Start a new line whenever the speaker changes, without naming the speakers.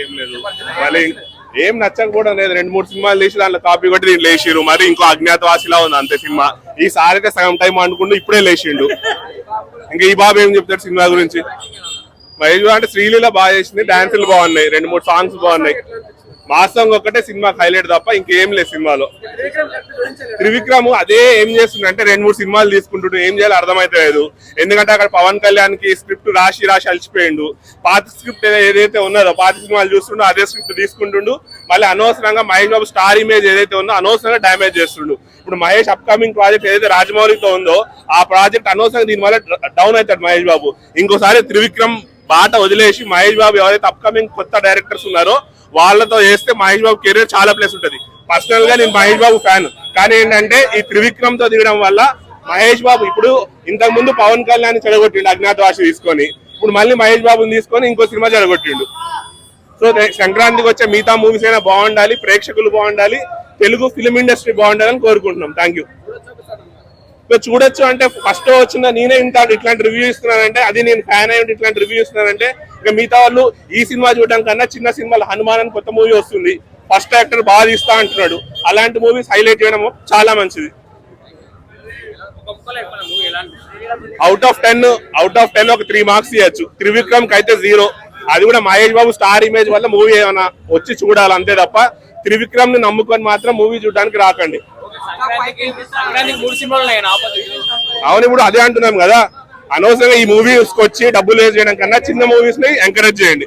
ఏం లేదు. మళ్ళీ ఏం నచ్చకపోవడం లేదు. రెండు మూడు సినిమాలు తీసి దాంట్లో కాపీ కొట్టి దీన్ని లేచిరు మరి ఇంకో అజ్ఞాతవాసిలా ఉంది అంతే సినిమా. ఈసారి అయితే సగం టైం అనుకుంటూ ఇప్పుడే లేచిండు. ఇంకా ఈ బాబు ఏం చెప్తాడు సినిమా గురించి? మహేష్ అంటే శ్రీలీల బాగా చేసింది. డాన్సులు బాగున్నాయి. రెండు మూడు సాంగ్స్ బాగున్నాయి. మాసం ఒక్కటే సినిమా హైలైట్ తప్ప ఇంకేం లేదు సినిమాలో. త్రివిక్రమ్ అదే ఏం చేస్తుండే అంటే రెండు మూడు సినిమాలు తీసుకుంటుండు ఏం చేయాలో అర్థమైతలేదు. ఎందుకంటే అక్కడ పవన్ కళ్యాణ్కి స్క్రిప్ట్ రాసి రాసి అలిచిపోయిండు. పాత స్క్రిప్ట్ ఏదైతే ఉన్నదో పాత సినిమాలు చూస్తుండో అదే స్క్రిప్ట్ తీసుకుంటుండు. మళ్ళీ అనవసరంగా మహేష్ బాబు స్టార్ ఇమేజ్ ఏదైతే ఉందో అనవసరంగా డ్యామేజ్ చేస్తుండు. ఇప్పుడు మహేష్ అప్కమింగ్ ప్రాజెక్ట్ ఏదైతే రాజమౌళితో ఉందో ఆ ప్రాజెక్ట్ అనవసరంగా దీనివల్ల డౌన్ అవుతాడు మహేష్ బాబు. ఇంకోసారి త్రివిక్రమ్ బాట వదిలేసి మహేష్ బాబు ఎవరైతే అప్కమింగ్ కొత్త డైరెక్టర్స్ ఉన్నారో వాళ్ళతో చేస్తే మహేష్ బాబు కెరీర్ చాలా ప్లేస్ ఉంటది. పర్సనల్గా నేను మహేష్ బాబు ఫ్యాన్ కానీ ఏంటంటే ఈ త్రివిక్రమ్తో దిగడం వల్ల మహేష్ బాబు ఇప్పుడు ఇంతకు ముందు పవన్ కళ్యాణ్ చెడగొట్టిండు అజ్ఞాతవాసి తీసుకొని. ఇప్పుడు మళ్ళీ మహేష్ బాబుని తీసుకొని ఇంకో సినిమా చెడగొట్టిండు. సో సంక్రాంతికి వచ్చే మిగతా మూవీస్ అయినా బాగుండాలి ప్రేక్షకులు బాగుండాలి తెలుగు ఫిలిం ఇండస్ట్రీ బాగుండాలని కోరుకుంటున్నాం. థ్యాంక్ యూ చూడొచ్చు అంటే ఫస్ట్ వచ్చిన నేనే ఇంత ఇట్లాంటి రివ్యూ ఇస్తున్నానంటే అది నేను ఫ్యాన్ అయ్యి ఇట్లాంటి రివ్యూ ఇస్తున్నానంటే ఇక మిగతా వాళ్ళు ఈ సినిమా చూడడం కన్నా చిన్న సినిమాలు హనుమాన్ అని కొత్త మూవీ వస్తుంది. ఫస్ట్ యాక్టర్ బాగా తీస్తా అంటున్నాడు. అలాంటి మూవీస్ హైలైట్ చేయడం చాలా మంచిది. Out of ten out of ten ఒక త్రీ మార్క్స్ ఇవ్వచ్చు త్రివిక్రమ్కి అయితే జీరో అది కూడా మహేష్ బాబు స్టార్ ఇమేజ్ వల్ల మూవీ ఏమైనా వచ్చి చూడాలి అంతే తప్ప త్రివిక్రమ్ని నమ్ముకొని మాత్రం మూవీ చూడడానికి రాకండి. అవును ఇప్పుడు అదే అంటున్నాం కదా. అనవసరంగా ఈ మూవీస్ వచ్చి డబ్బులు వేస్ట్ చేయడం కన్నా చిన్న మూవీస్ని ఎంకరేజ్ చేయండి.